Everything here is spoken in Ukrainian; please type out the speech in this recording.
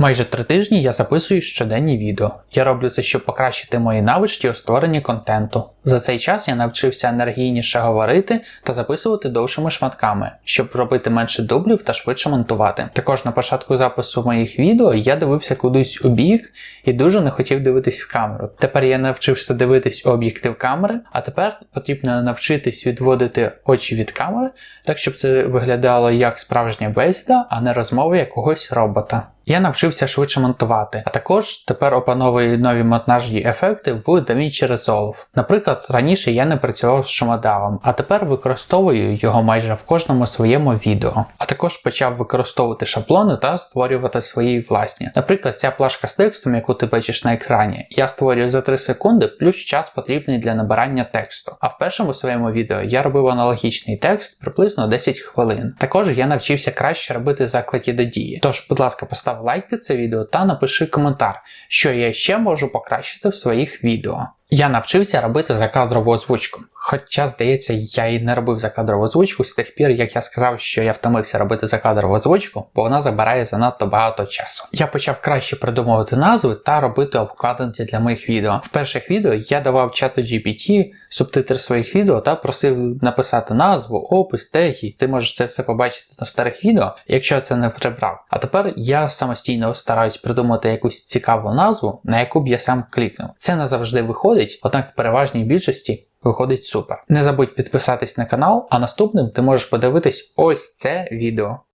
Майже три тижні я записую щоденні відео. Я роблю це, щоб покращити мої навички у створенні контенту. За цей час я навчився енергійніше говорити та записувати довшими шматками, щоб робити менше дублів та швидше монтувати. Також на початку запису моїх відео я дивився кудись у бік і дуже не хотів дивитись в камеру. Тепер я навчився дивитись у об'єктив камери, а тепер потрібно навчитись відводити очі від камери, так щоб це виглядало як справжня бесіда, а не розмова якогось робота. Я навчився швидше монтувати, а також тепер опановую нові монтажні ефекти в DaVinci Resolve. Наприклад, раніше я не працював з шумодавом, а тепер використовую його майже в кожному своєму відео. А також почав використовувати шаблони та створювати свої власні. Наприклад, ця плашка з текстом, яку ти бачиш на екрані, я створюю за 3 секунди плюс час потрібний для набирання тексту. А в першому своєму відео я робив аналогічний текст приблизно 10 хвилин. Також я навчився краще робити заклики до дії. Тож, будь ласка, постав лайк під це відео та напиши коментар, що я ще можу покращити в своїх відео. Я навчився робити закадрову озвучку. Хоча, здається, я і не робив закадрову озвучку з тих пір, як я сказав, що я втомився робити закадрову озвучку, бо вона забирає занадто багато часу. Я почав краще придумувати назви та робити обкладинки для моїх відео. В перших відео я давав чату GPT субтитр своїх відео та просив написати назву, опис, теги. Ти можеш це все побачити на старих відео, якщо це не прибрав. А тепер я самостійно стараюсь придумати якусь цікаву назву, на яку б я сам клікнув. Це не завжди виходить, однак в переважній більшості виходить супер. Не забудь підписатись на канал, а наступним ти можеш подивитись ось це відео.